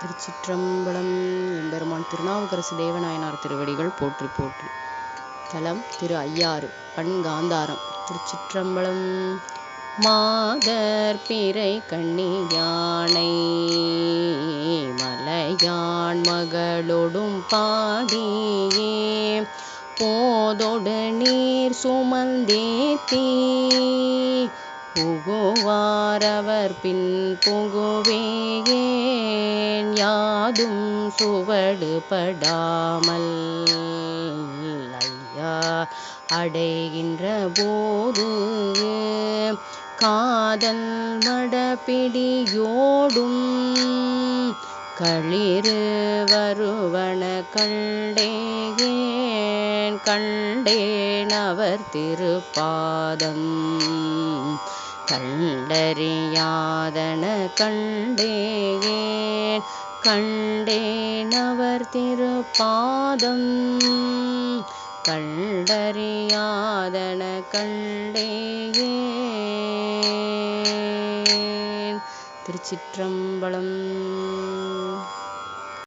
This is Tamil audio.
திருச்சிற்றம்பலம் எம்பெருமான் திருநாவுக்கரசு தேவநாயனார் திருவடிகள் போற்றி போற்றி. தலம் திரு ஐயாறு பண் காந்தாரம். திருச்சிற்றம்பலம் மாதர் பிறை கண்ணி யானை மலையான் மகளொடும் பாதியே போதொடு நீர் சுமந்தேத்தீ புகுவாரவர் பின் புகுவேயே. யாதும் சுவடுபடாமல். ஐயா அடைகின்ற போது காதல் மடப்பிடியோடும் களிறு வருவன கண்டேன் கண்டேன் அவர் திருப்பாதம். கண்டறியாதன கண்டேன் கண்டேனவர் திருப்பாதம். கண்டறியாதன கண்டேயே திருச்சிற்றம்பலம்.